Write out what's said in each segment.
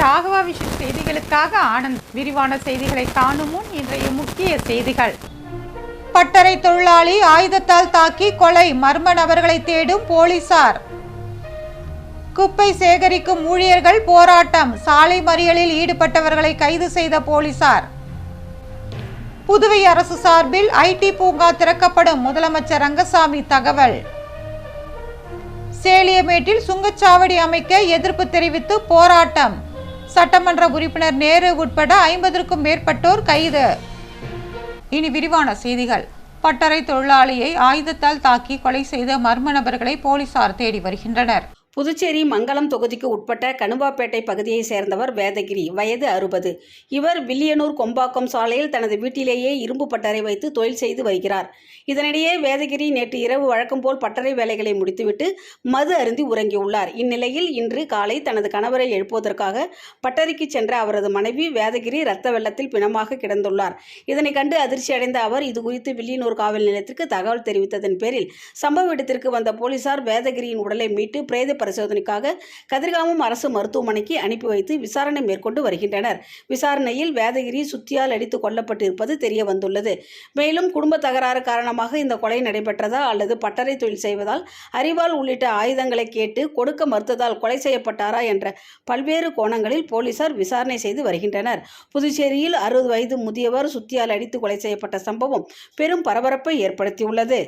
Raghava vision செய்திகளுக்காக ஆனந்த் விரிவான செய்திகளை காணும் முன் இன்றைய முக்கிய செய்திகள். பட்டறை தொழிலாளி ஆயுதத்தால் தாக்கி கொலை மர்ம நபர்களை தேடும் போலீசார். குப்பை சேகரிக்கும் ஊழியர்கள் போராட்டம் சாலை மறியலில் ஈடுபட்டவர்களை கைது செய்த போலீசார். புதுவை அரசு சார்பில் ஐடி பூங்கா திறக்கப்படும். முதலமைச்சர் ரங்கசாமி தகவல். சேலியமேட்டில் சுங்கச்சாவடி அமைக்க எதிர்ப்பு தெரிவித்து போராட்டம். சட்டமன்ற உறுப்பினர் நேரு உட்பட ஐம்பதற்கும் மேற்பட்டோர் கைது. இனி விரிவான செய்திகள். பட்டறை தொழிலாளியை ஆயுதத்தால் தாக்கி கொலை செய்த மர்ம நபர்களை போலீசார் தேடி வருகின்றனர். புதுச்சேரி மங்கலம் தொகுதிக்கு உட்பட்ட கணுவாப்பேட்டை பகுதியைச் சேர்ந்தவர் வேதகிரி வயது அறுபது. இவர் வில்லியனூர் கொம்பாக்கம் சாலையில் தனது வீட்டிலேயே இரும்பு பட்டறை வைத்து தொழில் செய்து வருகிறார். இதனிடையே வேதகிரி நேற்று இரவு வழக்கம் போல் பட்டறை வேலைகளை முடித்துவிட்டு மது அருந்தி உறங்கியுள்ளார். இந்நிலையில் இன்று காலை தனது கணவரை எழுப்புவதற்காக பட்டறைக்கு சென்ற அவரது மனைவி வேதகிரி ரத்த வெள்ளத்தில் பிணமாக கிடந்துள்ளார். இதனை கண்டு அதிர்ச்சி அடைந்த அவர் இதுகுறித்து வில்லியனூர் காவல் நிலையத்திற்கு தகவல் தெரிவித்ததன் பேரில் சம்பவ இடத்திற்கு வந்த போலீசார் வேதகிரியின் உடலை மீட்டு பிரேத பரிசோதனைக்காக கதிர்காமம் அரசு மருத்துவமனைக்கு அனுப்பி வைத்து விசாரணை மேற்கொண்டு வருகின்றனர். விசாரணையில் வேதகிரி சுத்தியால் அடித்து கொல்லப்பட்டிருப்பது தெரிய வந்துள்ளது. மேலும் குடும்ப தகராறு காரணமாக இந்த கொலை நடைபெற்றதா அல்லது பட்டறை தொழில் செய்வதால் அறிவால் உள்ளிட்ட ஆயுதங்களை கேட்டு கொடுக்க மறுத்ததால் கொலை செய்யப்பட்டாரா என்ற பல்வேறு கோணங்களில் போலீசார் விசாரணை செய்து வருகின்றனர். புதுச்சேரியில் அறுபது வயது முதியவர் சுத்தியால் அடித்து கொலை செய்யப்பட்ட சம்பவம் பெரும் பரபரப்பை ஏற்படுத்தியுள்ளது.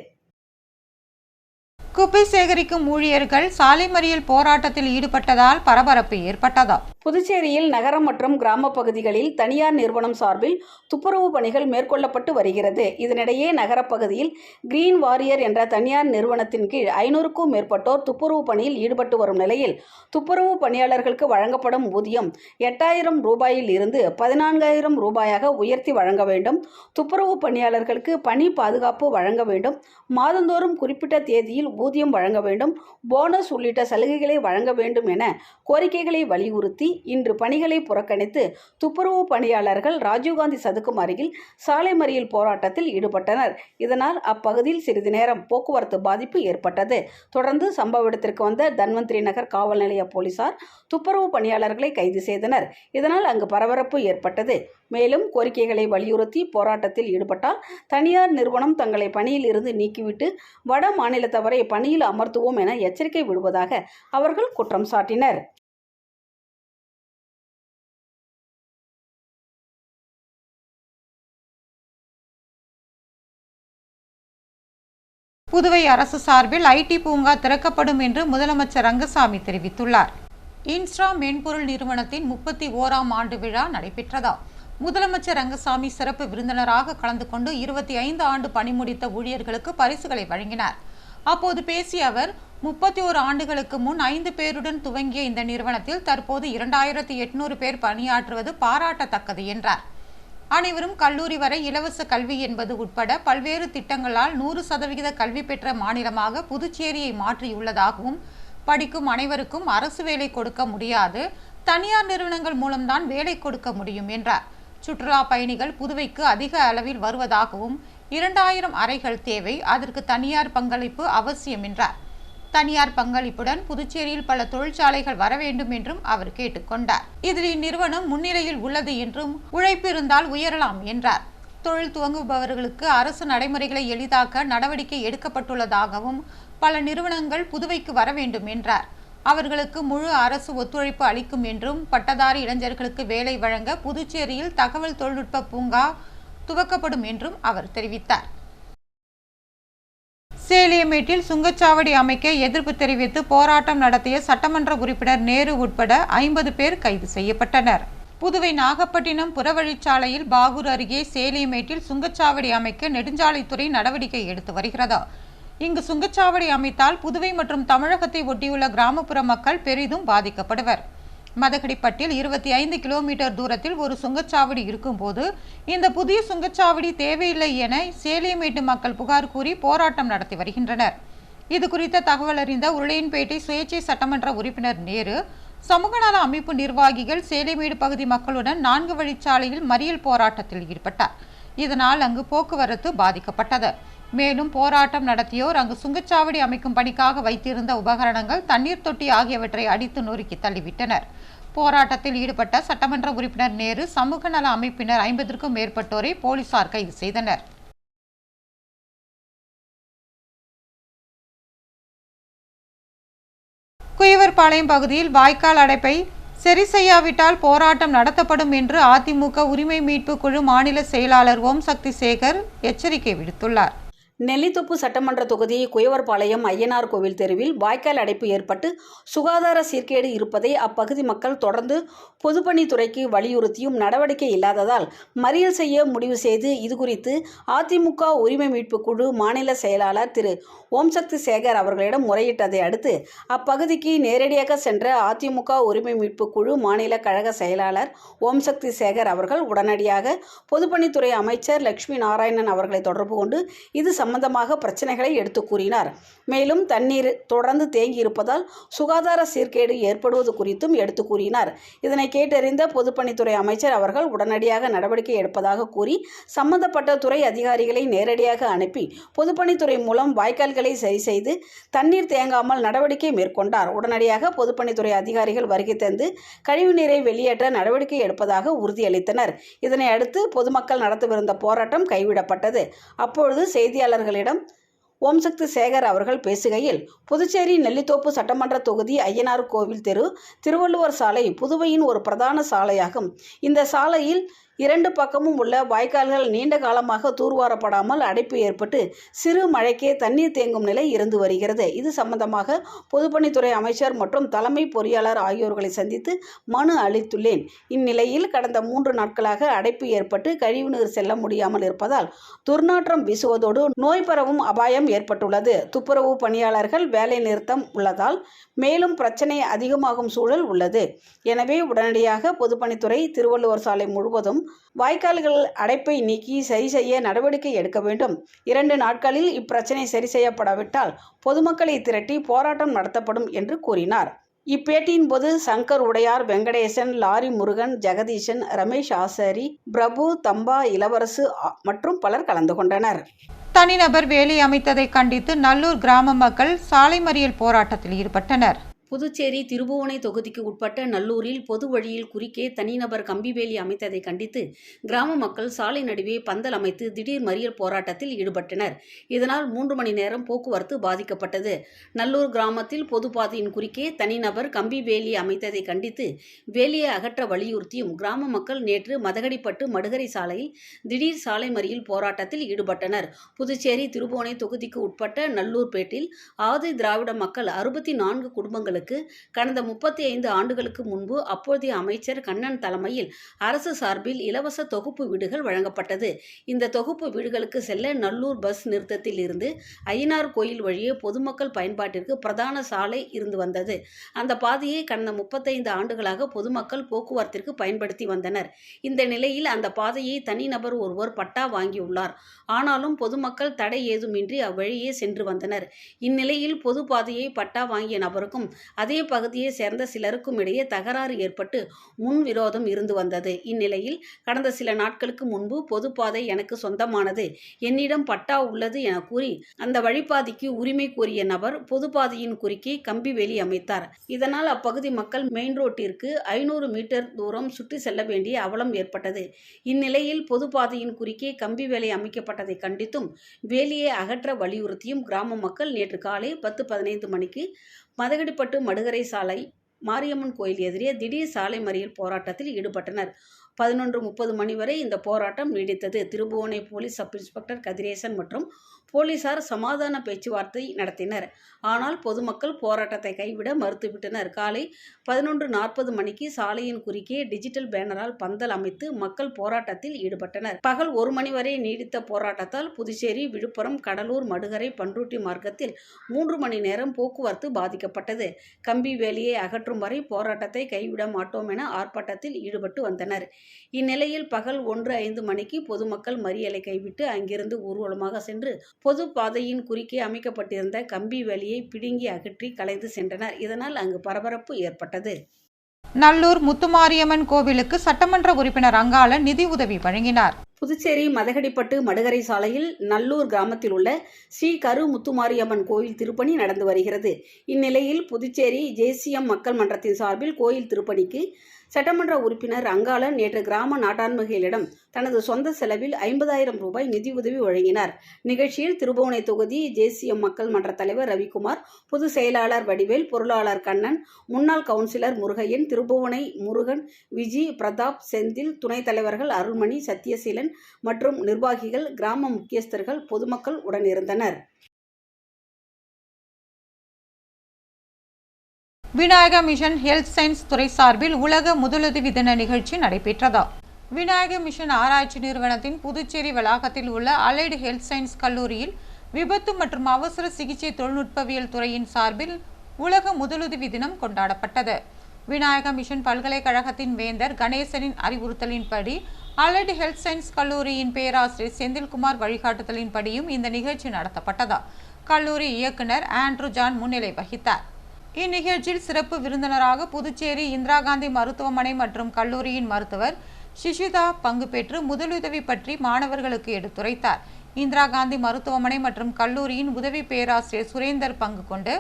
குப்பை சேகரிக்கும் ஊழியர்கள் சாலை மறியல் போராட்டத்தில் ஈடுபட்டதால் பரபரப்பு ஏற்பட்டதா புதுச்சேரியில் நகரம் மற்றும் கிராம பகுதிகளில் தனியார் நிறுவனம் சார்பில் துப்புரவு பணிகள் மேற்கொள்ளப்பட்டு வருகிறது. இதனிடையே நகரப்பகுதியில் கிரீன் வாரியர் என்ற தனியார் நிறுவனத்தின் கீழ் ஐநூறுக்கும் மேற்பட்டோர் துப்புரவு பணியில் ஈடுபட்டு வரும் நிலையில் துப்புரவு பணியாளர்களுக்கு வழங்கப்படும் ஊதியம் எட்டாயிரம் ரூபாயில் இருந்து பதினான்காயிரம் ரூபாயாக உயர்த்தி வழங்க வேண்டும். துப்புரவு பணியாளர்களுக்கு பணி பாதுகாப்பு வழங்க வேண்டும். மாதந்தோறும் குறிப்பிட்ட தேதியில் ஊதியம் வழங்க வேண்டும். போனஸ் உள்ளிட்ட சலுகைகளை வழங்க வேண்டும் என கோரிக்கைகளை வலியுறுத்தி இன்று பணிகளை புறக்கணித்து துப்புரவு பணியாளர்கள் ராஜீவ்காந்தி சதுக்கும் அருகில் சாலை மறியல் போராட்டத்தில் ஈடுபட்டனர். இதனால் அப்பகுதியில் சிறிது நேரம் போக்குவரத்து பாதிப்பு ஏற்பட்டது. தொடர்ந்து சம்பவ இடத்திற்கு வந்த தன்வந்திரி நகர் காவல் நிலைய போலீசார் துப்புரவு பணியாளர்களை கைது செய்தனர். இதனால் அங்கு பரபரப்பு ஏற்பட்டது. மேலும் கோரிக்கைகளை வலியுறுத்தி போராட்டத்தில் ஈடுபட்டால் தனியார் நிறுவனம் தங்களை பணியில் இருந்து நீக்கிவிட்டு வட மாநிலத்தவரை பணியில் அமர்த்துவோம் என எச்சரிக்கை விடுவதாக அவர்கள் குற்றம் சாட்டினர். புதுவை அரசு சார்பில் ஐடி பூங்கா திறக்கப்படும் என்று முதலமைச்சர் ரங்கசாமி தெரிவித்துள்ளார். இன்ஸ்ட்ரா மென்பொருள் நிறுவனத்தின் முப்பத்தி ஓராம் ஆண்டு விழா நடைபெற்றதா முதலமைச்சர் ரங்கசாமி சிறப்பு விருந்தினராக கலந்து கொண்டு இருபத்தி ஐந்து ஆண்டு பணி முடித்த ஊழியர்களுக்கு பரிசுகளை வழங்கினார். அப்போது பேசிய அவர் முப்பத்தி ஓரு ஆண்டுகளுக்கு முன் ஐந்து பேருடன் துவங்கிய இந்த நிறுவனத்தில் தற்போது இரண்டாயிரத்தி எட்நூறு பேர் பணியாற்றுவது பாராட்டத்தக்கது என்றார். அனைவரும் கல்லூரி வரை இலவச கல்வி என்பது உட்பட பல்வேறு திட்டங்களால் நூறு சதவிகித கல்வி பெற்ற மாநிலமாக புதுச்சேரியை மாற்றியுள்ளதாகவும் படிக்கும் அனைவருக்கும் அரசு வேலை கொடுக்க முடியாது தனியார் நிறுவனங்கள் மூலம்தான் வேலை கொடுக்க முடியும் என்றார். சுற்றுலா பயணிகள் புதுவைக்கு அதிக அளவில் வருவதாகவும் இரண்டாயிரம் அறைகள் தேவை அதற்கு தனியார் பங்களிப்பு அவசியம் என்றார். தனியார் பங்களிப்புடன் புதுச்சேரியில் பல தொழிற்சாலைகள் வர வேண்டும் என்றும் அவர் கேட்டுக்கொண்டார். இதில் இந்நிறுவனம் முன்னிலையில் உள்ளது என்றும் உழைப்பு இருந்தால் உயரலாம் என்றார். தொழில் துவங்குபவர்களுக்கு அரசு நடைமுறைகளை எளிதாக்க நடவடிக்கை எடுக்கப்பட்டுள்ளதாகவும் பல நிறுவனங்கள் புதுவைக்கு வர வேண்டும் என்றார். அவர்களுக்கு முழு அரசு ஒத்துழைப்பு அளிக்கும் என்றும் பட்டதாரி இளைஞர்களுக்கு வேலை வழங்க புதுச்சேரியில் தகவல் தொழில்நுட்ப பூங்கா துவக்கப்படும் என்றும் அவர் தெரிவித்தார். சேலியமேட்டில் சுங்கச்சாவடி அமைக்க எதிர்ப்பு தெரிவித்து போராட்டம் நடத்திய சட்டமன்ற உறுப்பினர் நேரு உட்பட ஐம்பது பேர் கைது செய்யப்பட்டனர். புதுவை நாகப்பட்டினம் புறவழிச்சாலையில் பாகூர் அருகே சேலியமேட்டில் சுங்கச்சாவடி அமைக்க நெடுஞ்சாலைத்துறை நடவடிக்கை எடுத்து வருகிறது. இங்கு சுங்கச்சாவடி அமைத்தால் புதுவை மற்றும் தமிழகத்தை ஒட்டியுள்ள கிராமப்புற மக்கள் பெரிதும் பாதிக்கப்படுவர். மதகடிப்பட்டில் இருபத்தி ஐந்து கிலோமீட்டர் தூரத்தில் ஒரு சுங்கச்சாவடி இருக்கும்போது இந்த புதிய சுங்கச்சாவடி தேவையில்லை என சேலியமேட்டு மக்கள் புகார் கூறி போராட்டம் நடத்தி வருகின்றனர். இது குறித்த தகவல் அறிந்த உருளையன்பேட்டை சுயேட்சை சட்டமன்ற உறுப்பினர் நேரு சமூக நல அமைப்பு நிர்வாகிகள் சேலைமேடு பகுதி மக்களுடன் நான்கு வழிச்சாலையில் மறியல் போராட்டத்தில் ஈடுபட்டார். இதனால் அங்கு போக்குவரத்து பாதிக்கப்பட்டது. மேலும் போராட்டம் நடத்தியோர் அங்கு சுங்கச்சாவடி அமைக்கும் பணிக்காக வைத்திருந்த உபகரணங்கள் தண்ணீர் தொட்டி ஆகியவற்றை அடித்து நொறுக்கி தள்ளிவிட்டனர். போராட்டத்தில் ஈடுபட்ட சட்டமன்ற உறுப்பினர் நேரு சமூக நல அமைப்பினர் ஐம்பதற்கும் மேற்பட்டோரை போலீசார் கைது செய்தனர். குயவர்பாளையம் பகுதியில் வாய்க்கால் அடைப்பை சரி செய்யாவிட்டால் போராட்டம் நடத்தப்படும் என்று அதிமுக உரிமை மீட்பு குழு மாநில செயலாளர் ஓம் சக்தி சேகர் எச்சரிக்கை விடுத்துள்ளார். நெல்லித்தோப்பு சட்டமன்ற தொகுதி குயவர்பாளையம் ஐயனார் கோவில் தெருவில் வாய்க்கால் அடைப்பு ஏற்பட்டு சுகாதார சீர்கேடு இருப்பதை அப்பகுதி மக்கள் தொடர்ந்து பொதுப்பணித்துறைக்கு வலியுறுத்தியும் நடவடிக்கை இல்லாததால் மறியல் செய்ய முடிவு செய்து இதுகுறித்து அதிமுக உரிமை மீட்பு குழு மாநில செயலாளர் திரு ஓம்சக்தி சேகர் அவர்களிடம் முறையிட்டதை அடுத்து அப்பகுதிக்கு நேரடியாக சென்ற அதிமுக உரிமை மீட்பு குழு மாநில கழக செயலாளர் ஓம்சக்தி சேகர் அவர்கள் உடனடியாக பொதுப்பணித்துறை அமைச்சர் லட்சுமி நாராயணன் அவர்களை தொடர்பு கொண்டு இது சம்பந்தமாக சம்பந்தமாக பிரச்சனைகளை எடுத்து கூறினார். மேலும் தண்ணீர் தொடர்ந்து தேங்கி இருப்பதால் சுகாதார சீர்கேடு ஏற்படுவது குறித்தும் எடுத்து கூறினார். இதனை கேட்டறிந்த பொதுப்பணித்துறை அமைச்சர் அவர்கள் உடனடியாக நடவடிக்கை எடுப்பதாக கூறி சம்பந்தப்பட்ட துறை அதிகாரிகளை நேரடியாக அனுப்பி பொதுப்பணித்துறை மூலம் வாய்க்கால்களை சரி செய்து தண்ணீர் தேங்காமல் நடவடிக்கை மேற்கொண்டார். உடனடியாக பொதுப்பணித்துறை அதிகாரிகள் வருகை தந்து கழிவுநீரை வெளியேற்ற நடவடிக்கை எடுப்பதாக உறுதியளித்தனர். இதனை அடுத்து பொதுமக்கள் நடத்தவிருந்த போராட்டம் கைவிடப்பட்டது. அப்பொழுது செய்தியாளர் செய்தியாளர்களிடம் ஓம் சக்தி சேகர் அவர்கள் பேசுகையில் புதுச்சேரி நெல்லித்தோப்பு சட்டமன்ற தொகுதி ஐயனார் கோவில் தெரு திருவள்ளுவர் சாலை புதுவையின் ஒரு பிரதான சாலையாகும். இந்த சாலையில் இரண்டு பக்கமும் உள்ள வாய்க்கால்கள் நீண்ட காலமாக தூர்வாரப்படாமல் அடைப்பு ஏற்பட்டு சிறு மழைக்கே தண்ணீர் தேங்கும் நிலை இருந்து வருகிறது. இது சம்பந்தமாக பொதுப்பணித்துறை அமைச்சர் மற்றும் தலைமை பொறியாளர் ஆகியோர்களை சந்தித்து மனு அளித்துள்ளேன். இந்நிலையில் கடந்த மூன்று நாட்களாக அடைப்பு ஏற்பட்டு கழிவுநீர் செல்ல முடியாமல் இருப்பதால் துர்நாற்றம் வீசுவதோடு நோய் பரவும் அபாயம் ஏற்பட்டுள்ளது. துப்புரவு பணியாளர்கள் வேலை நிறுத்தம் உள்ளதால் மேலும் பிரச்சனை அதிகமாகும் சூழல் உள்ளது. எனவே உடனடியாக பொதுப்பணித்துறை திருவள்ளுவர் சாலை முழுவதும் வாய்க்கால்கள் அடைப்பை நீக்கி சரி செய்ய நடவடிக்கை எடுக்க வேண்டும். இரண்டு நாட்களில் இப்பிரச்சனை சரி செய்யப்படாவிட்டால் பொதுமக்களை திரட்டி போராட்டம் நடத்தப்படும் என்று கூறினார். இப்பேட்டியின் போது சங்கர் உடையார் வெங்கடேசன் லாரி முருகன் ஜெகதீசன் ரமேஷ் ஆசாரி பிரபு தம்பா இளவரசு மற்றும் பலர் கலந்து கொண்டனர். தனிநபர் வேலி அமைத்ததை கண்டித்து நல்லூர் கிராம மக்கள் சாலை மறியல் போராட்டத்தில் ஈடுபட்டனர். புதுச்சேரி திருபுவனை தொகுதிக்கு உட்பட்ட நல்லூரில் பொது வழியில் குறுக்கே தனிநபர் கம்பிவேலி அமைத்ததை கண்டித்து கிராம மக்கள் சாலை நடுவே பந்தல் அமைத்து திடீர் மறியல் போராட்டத்தில் ஈடுபட்டனர். இதனால் மூன்று மணி நேரம் போக்குவரத்து பாதிக்கப்பட்டது. நல்லூர் கிராமத்தில் பொதுப்பாதையின் குறுக்கே தனிநபர் கம்பி வேலி அமைத்ததை கண்டித்து வேலியை அகற்ற வலியுறுத்தியும் கிராம மக்கள் நேற்று மதகடிப்பட்டு மடுகரை சாலையில் திடீர் சாலை மறியல் போராட்டத்தில் ஈடுபட்டனர். புதுச்சேரி திருபுவனை தொகுதிக்கு உட்பட்ட நல்லூர்பேட்டில் ஆதி திராவிட மக்கள் அறுபத்தி நான்கு குடும்பங்களுக்கு கடந்த முப்பத்தி ஐந்து ஆண்டுகளுக்கு முன்பு அப்போதைய அமைச்சர் கண்ணன் தலைமையில் அரசு சார்பில் இலவச தொகுப்பு வீடுகள் வழங்கப்பட்டது. இந்த தொகுப்பு வீடுகளுக்கு செல்ல நல்லூர் பஸ் நிறுத்தத்தில் இருந்து ஐயனார் கோயில் வழியே பொதுமக்கள் பயன்பாட்டிற்கு பிரதான சாலை இருந்து வந்தது. அந்த பாதையை கடந்த முப்பத்தைந்து ஆண்டுகளாக பொதுமக்கள் போக்குவரத்திற்கு பயன்படுத்தி வந்தனர். இந்த நிலையில் அந்த பாதையை தனிநபர் ஒருவர் பட்டா வாங்கியுள்ளார். ஆனாலும் பொதுமக்கள் தடை ஏதுமின்றி அவ்வழியே சென்று வந்தனர். இந்நிலையில் பொது பாதையை பட்டா வாங்கிய நபருக்கும் அதே பகுதியை சேர்ந்த சிலருக்கும் இடையே தகராறு ஏற்பட்டு முன்விரோதம் இருந்து வந்தது. இந்நிலையில் கடந்த சில நாட்களுக்கு முன்பு பொதுப்பாதை எனக்கு சொந்தமானது. என்னிடம் பட்டா உள்ளது என கூறி அந்த வழிபாதைக்கு உரிமை கோரிய நபர் பொதுப்பாதையின் குறுக்கே கம்பி வேலி அமைத்தார். இதனால் அப்பகுதி மக்கள் மெயின் ரோட்டிற்கு ஐநூறு மீட்டர் தூரம் சுற்றி செல்ல வேண்டிய அவலம் ஏற்பட்டது. இந்நிலையில் பொதுப்பாதையின் குறுக்கே கம்பி வேலை அமைக்கப்பட்டதை கண்டித்தும் வேலியை அகற்ற வலியுறுத்தியும் கிராம மக்கள் நேற்று காலை பத்து பதினைந்து மணிக்கு மதகடிப்பட்டு மடுகரை சாலை மாரியம்மன் கோயில் எதிரே திடீர் சாலை மறியல் போராட்டத்தில் ஈடுபட்டனர். பதினொன்று முப்பது மணி வரை இந்த போராட்டம் நீடித்தது. Thirubuvanai police sub inspector Kathiresan மற்றும் போலீசார் சமாதான பேச்சுவார்த்தை நடத்தினர். ஆனால் பொதுமக்கள் போராட்டத்தை கைவிட மறுத்துவிட்டனர். காலை பதினொன்று நாற்பது மணிக்கு சாலையின் குறுக்கே டிஜிட்டல் பேனரால் பந்தல் அமைத்து மக்கள் போராட்டத்தில் ஈடுபட்டனர். பகல் ஒரு மணி வரை நீடித்த போராட்டத்தால் புதுச்சேரி விழுப்புரம் கடலூர் மடுகரை பன்ருட்டி மார்க்கத்தில் மூன்று மணி நேரம் போக்குவரத்து பாதிக்கப்பட்டது. கம்பி வேலியை அகற்றும் வரை போராட்டத்தை கைவிட மாட்டோம் என ஆர்ப்பாட்டத்தில் ஈடுபட்டு வந்தனர். இந்நிலையில் பகல் ஒன்று ஐந்து மணிக்கு பொதுமக்கள் மறியலை கைவிட்டு அங்கிருந்து ஊர்வலமாக சென்று பொது பாதையின் குறுக்கே அமைக்கப்பட்டிருந்த கம்பி வேலியை பிடுங்கி அகற்றி கலைந்து சென்றனர். இதனால் அங்கு பரபரப்பு ஏற்பட்டது. நல்லூர் முத்துமாரியம்மன் கோவிலுக்கு சட்டமன்ற உறுப்பினர் அங்காளன் நிதி உதவி வழங்கினார். புதுச்சேரி மதகடிப்பட்டு மடுகரை சாலையில் நல்லூர் கிராமத்தில் உள்ள ஸ்ரீ கரு முத்துமாரியம்மன் கோயில் திருப்பணி நடந்து வருகிறது. இந்நிலையில் புதுச்சேரி ஜேசிஎம் மக்கள் மன்றத்தின் சார்பில் கோயில் திருப்பணிக்கு சட்டமன்ற உறுப்பினர் அங்காளன் நேற்று கிராம நாட்டாண்மைகளிடம் தனது சொந்த செலவில் ஐம்பதாயிரம் ரூபாய் நிதியுதவி வழங்கினார். நிகழ்ச்சியில் திருபுவனை தொகுதி ஜேசிஎம் மக்கள் மன்ற தலைவர் ரவிக்குமார் பொதுச் செயலாளர் வடிவேல் பொருளாளர் கண்ணன் முன்னாள் கவுன்சிலர் முருகையன் திருபுவனை முருகன் விஜி பிரதாப் செந்தில் துணைத் தலைவர்கள் அருள்மணி சத்யசீலன் மற்றும் நிர்வாகிகள் கிராம முக்கியஸ்தர்கள் பொதுமக்கள் உடனிருந்தனர் விநாயக மிஷன் ஹெல்த் சயின்ஸ் துறை சார்பில் உலக முதலுதவி தின நிகழ்ச்சி நடைபெற்றதா? விநாயக மிஷன் ஆராய்ச்சி நிறுவனத்தின் புதுச்சேரி வளாகத்தில் உள்ள அலைடு ஹெல்த் சயின்ஸ் கல்லூரியில் விபத்து மற்றும் அவசர சிகிச்சை தொழில்நுட்பவியல் துறையின் சார்பில் உலக முதலுதவி தினம் கொண்டாடப்பட்டது. விநாயக மிஷன் பல்கலைக்கழகத்தின் வேந்தர் கணேசனின் அறிவுறுத்தலின்படி அலைடு ஹெல்த் சயின்ஸ் கல்லூரியின் பேராசிரியர் செந்தில்குமார் வழிகாட்டுதலின்படியும் இந்த நிகழ்ச்சி நடத்தப்பட்டதா? கல்லூரி இயக்குனர் ஆண்ட்ரூ ஜான் முன்னிலை வகித்தார். இந்நிகழ்ச்சியில் சிறப்பு விருந்தினராக புதுச்சேரி இந்திரா காந்தி மருத்துவமனை மற்றும் கல்லூரியின் மருத்துவர் சிஷிதா பங்கு பெற்று முதலுதவி பற்றி மாணவர்களுக்கு எடுத்துரைத்தார். இந்திரா காந்தி மருத்துவமனை மற்றும் கல்லூரியின் உதவி பேராசிரியர் சுரேந்தர் பங்கு கொண்டு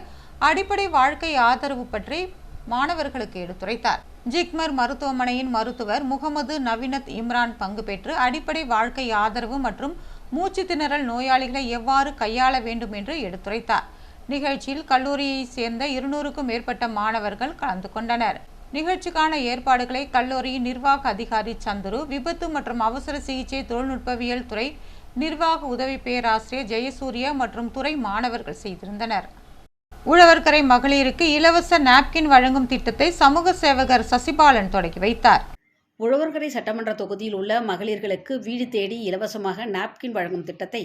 அடிப்படை வாழ்க்கை ஆதரவு பற்றி மாணவர்களுக்கு எடுத்துரைத்தார். ஜிக்மர் மருத்துவமனையின் மருத்துவர் முகமது நவீனத் இம்ரான் பங்கு பெற்று அடிப்படை வாழ்க்கை ஆதரவு மற்றும் மூச்சு திணறல் நோயாளிகளை எவ்வாறு கையாள வேண்டும் என்று எடுத்துரைத்தார். நிகழ்ச்சியில் கல்லூரியைச் சேர்ந்த இருநூறுக்கும் மேற்பட்ட மாணவர்கள் கலந்து கொண்டனர். நிகழ்ச்சிக்கான ஏற்பாடுகளை கல்லூரியின் நிர்வாக அதிகாரி சந்துரு விபத்து மற்றும் அவசர சிகிச்சை தொழில்நுட்பவியல் துறை நிர்வாக உதவி பேராசிரியர் ஜெயசூர்யா மற்றும் துறை மாணவர்கள் செய்திருந்தனர். உழவர்கரை மகளிருக்கு இலவச நாப்கின் வழங்கும் திட்டத்தை சமூக சேவகர் சசிபாலன் தொடங்கி வைத்தார். உழவர்கரை சட்டமன்ற தொகுதியில் உள்ள மகளிர்களுக்கு வீடு தேடி இலவசமாக நாப்கின் வழங்கும் திட்டத்தை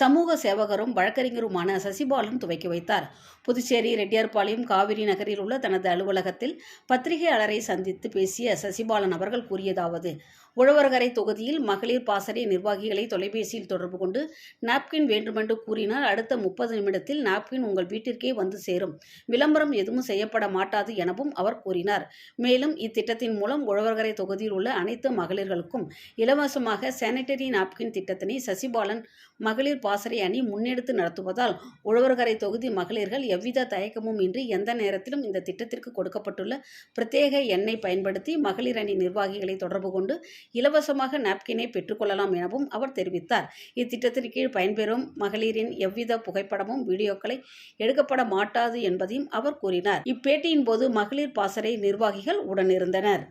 சமூக சேவகரும் வழக்கறிஞருமான சசிபாலன் துவக்கி வைத்தார். புதுச்சேரி ரெட்டியார்பாளையம் காவிரி நகரில் உள்ள தனது அலுவலகத்தில் பத்திரிகையாளரை சந்தித்து பேசிய சசிபாலன் அவர்கள் கூறியதாவது உழவர்கரை தொகுதியில் மகளிர் பாசறை நிர்வாகிகளை தொலைபேசியில் தொடர்பு கொண்டு நாப்கின் வேண்டுமென்று கூறினால் அடுத்த முப்பது நிமிடத்தில் நாப்கின் உங்கள் வீட்டிற்கே வந்து சேரும். விளம்பரம் எதுவும் செய்யப்பட மாட்டாது எனவும் அவர் கூறினார். மேலும் இத்திட்டத்தின் மூலம் உழவர்கரை தொகுதியில் உள்ள அனைத்து மகளிர்களுக்கும் இலவசமாக சானிட்டரி நாப்கின் திட்டத்தினை சசிபாலன் மகளிர் பாசறை அணி முன்னெடுத்து நடத்துவதால் உழவர்கரை தொகுதி மகளிர்கள் எவ்வித தயக்கமும் இன்றி எந்த நேரத்திலும் இந்த திட்டத்திற்கு கொடுக்கப்பட்டுள்ள பிரத்யேக எண்ணை பயன்படுத்தி மகளிர் அணி நிர்வாகிகளை தொடர்பு கொண்டு இலவசமாக நாப்கினை பெற்றுக்கொள்ளலாம் எனவும் அவர் தெரிவித்தார். இத்திட்டத்தின் கீழ் பயன்பெறும் மகளிரின் எவ்வித புகைப்படமும் வீடியோக்களை எடுக்கப்பட மாட்டாது என்பதையும் அவர் கூறினார். இப்பேட்டியின் போது மகளிர் பாசறை நிர்வாகிகள் உடனிருந்தனர்.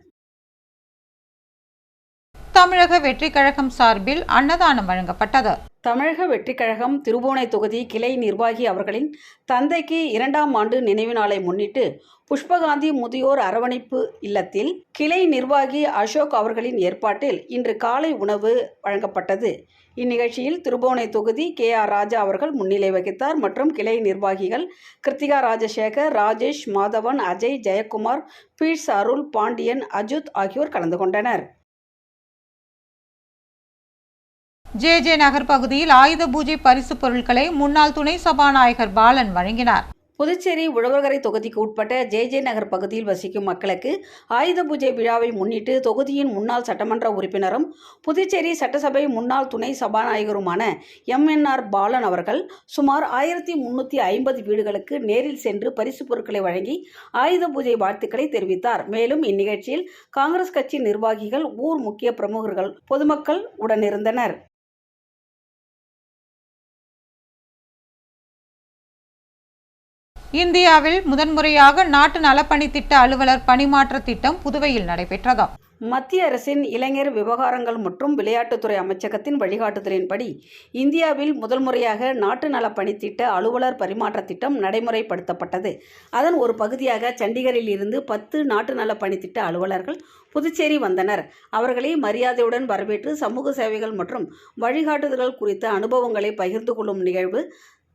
தமிழக வெற்றிக் கழகம் சார்பில் அன்னதானம் வழங்கப்பட்டது. தமிழக வெற்றிக் கழகம் திருபுவனை தொகுதி கிளை நிர்வாகி அவர்களின் தந்தைக்கு இரண்டாம் ஆண்டு நினைவு நாளை முன்னிட்டு புஷ்பகாந்தி முதியோர் அரவணைப்பு இல்லத்தில் கிளை நிர்வாகி அசோக் அவர்களின் ஏற்பாட்டில் இன்று காலை உணவு வழங்கப்பட்டது. இந்நிகழ்ச்சியில் திருபுவனை தொகுதி கே ஆர் ராஜா அவர்கள் முன்னிலை வகித்தார் மற்றும் கிளை நிர்வாகிகள் கிருத்திகா ராஜசேகர் ராஜேஷ் மாதவன் அஜய் ஜெயக்குமார் பீட்ஸ் அருள் பாண்டியன் அஜுத் ஆகியோர் கலந்து கொண்டனர். ஜே ஜே நகர் பகுதியில் ஆயுத பூஜை பரிசு பொருட்களை முன்னாள் துணை சபாநாயகர் பாலன் வழங்கினார். புதுச்சேரி உழவர்கரை தொகுதிக்கு உட்பட்ட ஜே ஜே நகர் பகுதியில் வசிக்கும் மக்களுக்கு ஆயுத பூஜை விழாவை முன்னிட்டு தொகுதியின் முன்னாள் சட்டமன்ற உறுப்பினரும் புதுச்சேரி சட்டசபை முன்னாள் துணை சபாநாயகருமான எம்என்ஆர் பாலன் அவர்கள் சுமார் ஆயிரத்தி முன்னூற்றி ஐம்பது வீடுகளுக்கு நேரில் சென்று பரிசு பொருட்களை வழங்கி ஆயுத பூஜை வாழ்த்துக்களை தெரிவித்தார். மேலும் இந்நிகழ்ச்சியில் காங்கிரஸ் கட்சி நிர்வாகிகள் ஊர் முக்கிய பிரமுகர்கள் பொதுமக்கள் உடனிருந்தனர். இந்தியாவில் முதன்முறையாக நாட்டு நலப்பணி திட்ட அலுவலர் பணிமாற்ற திட்டம் புதுவையில் நடைபெற்றதாம் மத்திய அரசின் இளைஞர் விவகாரங்கள் மற்றும் விளையாட்டுத்துறை அமைச்சகத்தின் வழிகாட்டுதலின்படி இந்தியாவில் முதல் முறையாக நாட்டு நலப்பணி திட்ட அலுவலர் பரிமாற்ற திட்டம் நடைமுறைப்படுத்தப்பட்டது. அதன் ஒரு பகுதியாக சண்டிகரில் இருந்து பத்து நாட்டு நலப் பணித்திட்ட அலுவலர்கள் புதுச்சேரி வந்தனர். அவர்களை மரியாதையுடன் வரவேற்று சமூக சேவைகள் மற்றும் வழிகாட்டுதல்கள் குறித்த அனுபவங்களை பகிர்ந்து கொள்ளும் நிகழ்வு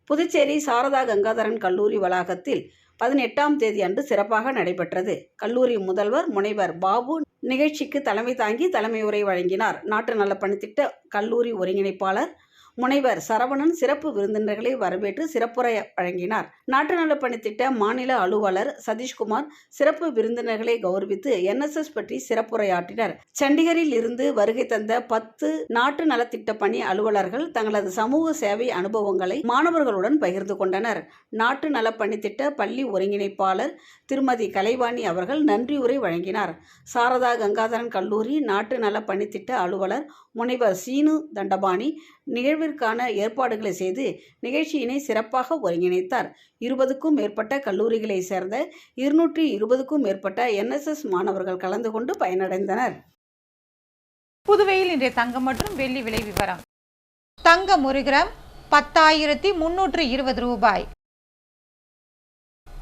புதுச்சேரி சாரதா கங்காதரன் கல்லூரி வளாகத்தில் பதினெட்டாம் தேதி அன்று சிறப்பாக நடைபெற்றது. கல்லூரி முதல்வர் முனைவர் பாபு நிகழ்ச்சிக்கு தலைமை தாங்கி தலைமை உரை வழங்கினார். நாட்டு நலப்பணித்திட்ட கல்லூரி ஒருங்கிணைப்பாளர் முனைவர் சரவணன் சிறப்பு விருந்தினர்களை வரவேற்று சிறப்புரை வழங்கினார். நாட்டு நலப் பணித்திட்ட மாநில அலுவலர் சதீஷ்குமார் சிறப்பு விருந்தினர்களை கௌரவித்து என்எஸ்எஸ் பற்றி சிறப்புரையாற்றினர். சண்டிகரில் இருந்து வருகை தந்த பத்து நாட்டு நலத்திட்ட பணி அலுவலர்கள் தங்களது சமூக சேவை அனுபவங்களை மாணவர்களுடன் பகிர்ந்து கொண்டனர். நாட்டு நலப் பணித்திட்ட பள்ளி ஒருங்கிணைப்பாளர் திருமதி கலைவாணி அவர்கள் நன்றியுரை வழங்கினார். சாரதா கங்காதரன் கல்லூரி நாட்டு நலப் பணித்திட்ட அலுவலர் முனைவர் சீனு தண்டபாணி நிகழ்விற்கான ஏற்பாடுகளை செய்து நிகழ்ச்சியினை சிறப்பாக ஒருங்கிணைத்தார். இருபதுக்கும் மேற்பட்ட கல்லூரிகளை சேர்ந்த இருநூற்றி இருபதுக்கும் மேற்பட்ட என்எஸ்எஸ் மாணவர்கள் கலந்து கொண்டு பயனடைந்தனர். புதுவையில் இன்றைய தங்கம் மற்றும் வெள்ளி விலை விவரம். தங்கம் ஒரு கிராம் பத்தாயிரத்தி முன்னூற்று இருபது ரூபாய்.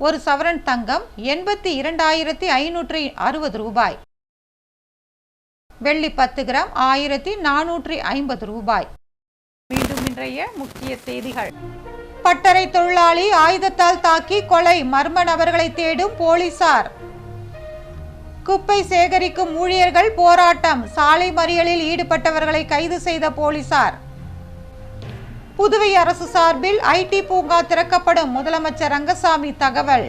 ஒரு சவரன் தங்கம் எண்பத்தி இரண்டாயிரத்தி ஐநூற்றி அறுபது ரூபாய். வெள்ளி பத்து கிராம் ஆயிரத்தி நானூற்றி ஐம்பது ரூபாய். மீண்டும் இன்றைய முக்கிய செய்திகள். பட்டறை தொழிலாளி ஆயுதத்தால் தாக்கி கொலை மர்ம நபர்களை தேடும் போலீசார். குப்பை சேகரிக்கும் ஊழியர்கள் போராட்டம் சாலை மறியலில் ஈடுபட்டவர்களை கைது செய்த போலீசார். புதுவை அரசு சார்பில் ஐடி பூங்கா திறக்கப்படும் முதலமைச்சர் ரங்கசாமி தகவல்.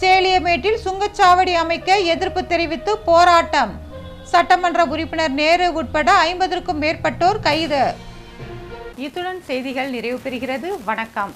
சேலியமேட்டில் சுங்கச்சாவடி அமைக்க எதிர்ப்பு தெரிவித்து போராட்டம். சட்டமன்ற உறுப்பினர் நேரு உட்பட ஐம்பதற்கும் மேற்பட்டோர் கைது. இத்துடன் செய்திகள் நிறைவு பெறுகிறது. வணக்கம்.